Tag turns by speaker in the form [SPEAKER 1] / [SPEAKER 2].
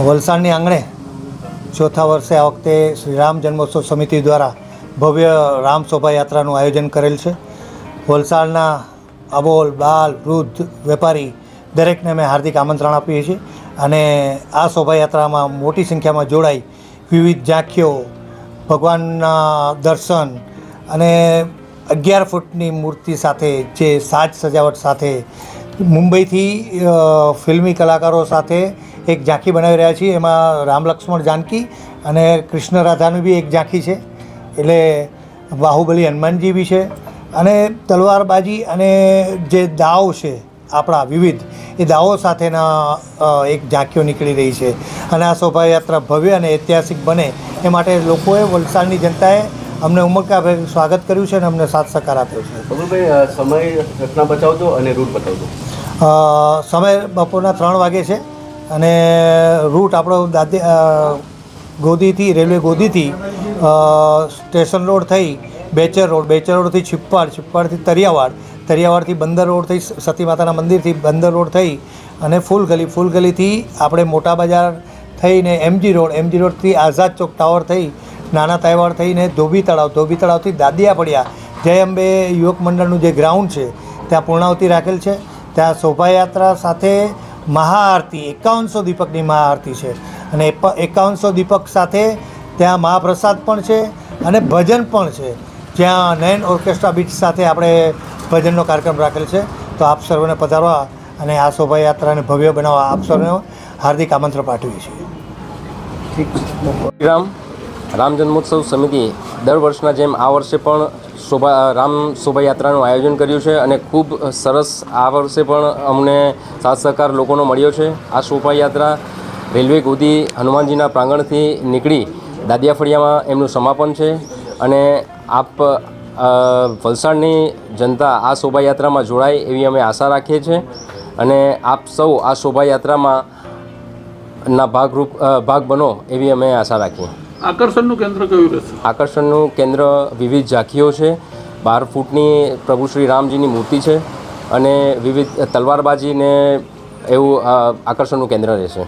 [SPEAKER 1] વલસાડની આંગણે ચોથા વર્ષે આ વખતે શ્રી રામ જન્મોત્સવ સમિતિ દ્વારા ભવ્ય રામ શોભાયાત્રાનું આયોજન કરેલ છે. વલસાડના અબોલ બાલ, વૃદ્ધ વેપારી દરેકને અમે હાર્દિક આમંત્રણ આપીએ છીએ અને આ શોભાયાત્રામાં મોટી સંખ્યામાં જોડાઈ વિવિધ ઝાંખીઓ, ભગવાનના દર્શન અને અગિયાર ફૂટની મૂર્તિ સાથે જે સાજ સજાવટ સાથે મુંબઈથી ફિલ્મી કલાકારો સાથે એક ઝાંખી બનાવી રહ્યા છીએ. એમાં રામ લક્ષ્મણ જાનકી અને કૃષ્ણ રાધાની બી એક ઝાંખી છે. એટલે બાહુબલી હનુમાનજી બી છે. અને તલવારબાજી અને જે દાવ છે આપણા વિવિધ એ દાવો સાથેના એક ઝાંખીઓ નીકળી રહી છે. અને આ શોભાયાત્રા ભવ્ય અને ઐતિહાસિક બને એ માટે લોકોએ વલસાડની જનતાએ અમને ઉમળકાભેર સ્વાગત કર્યું છે અને અમને સાથ સહકાર આપ્યો છે.
[SPEAKER 2] બબુલભાઈ સમય ઘટના બતાવજો અને રૂટ બતાવજો.
[SPEAKER 1] સમય બપોરના ત્રણ વાગે છે. અને રૂટ આપણો દાદે ગોદીથી, રેલવે ગોદીથી સ્ટેશન રોડ થઈ બેચર રોડ. બેચર રોડથી છિપ્પાડ, છિપ્પાડથી તરિયાવાડ. તરિયાવાડથી બંદર રોડ થઈ સતી માતાના મંદિરથી બંદર રોડ થઈ અને ફૂલ ગલી ફૂલ ગલીથી આપણે મોટા બજાર થઈને એમજી રોડ, એમજી રોડથી આઝાદ ચોક ટાવર થઈ, નાના તહેવાર થઈને ધોબી તળાવ, ધોબી તળાવથી દાદિયા પડ્યા. જય અંબે યુવક મંડળનું જે ગ્રાઉન્ડ છે, ત્યાં પૂર્ણાવતી રાખેલ છે. ત્યાં શોભાયાત્રા સાથે મહાઆરતી, એકાવનસો દીપકની મહાઆરતી છે. અને એકાવનસો દીપક સાથે ત્યાં મહાપ્રસાદ પણ છે અને ભજન પણ છે. જ્યાં નયન ઓર્કેસ્ટ્રા બીટ સાથે આપણે ભજનનો કાર્યક્રમ રાખેલ છે. તો આપ સર્વને પધારવા અને આ શોભાયાત્રાને ભવ્ય બનાવવા આપ સર્વને હાર્દિક આમંત્રણ પાઠવીએ છીએ.
[SPEAKER 3] રામ. રામ જન્મોત્સવ સમિતિ દર વર્ષના જેમ આ વર્ષે પણ શોભા રામ શોભાયાત્રાનું આયોજન કર્યું છે અને ખૂબ સરસ આ વર્ષે પણ અમને સાથ સહકાર લોકોનો મળ્યો છે. આ શોભાયાત્રા રેલવે ગોદી હનુમાનજીના પ્રાંગણથી નીકળી દાદિયા ફળિયામાં એમનું સમાપન છે અને આપ વલસાડની જનતા આ શોભાયાત્રામાં જોડાય એવી અમે આશા રાખીએ છીએ અને આપ સૌ આ શોભાયાત્રામાં ના ભાગરૂપ ભાગ બનો એવી અમે આશા રાખીએ.
[SPEAKER 4] આકર્ષણનું કેન્દ્ર કયું રહેશે?
[SPEAKER 3] આકર્ષણનું કેન્દ્ર વિવિધ ઝાંખીઓ છે. બાર ફૂટની પ્રભુ શ્રી રામજીની મૂર્તિ છે અને વિવિધ તલવારબાજીને એવું આકર્ષણનું કેન્દ્ર રહેશે.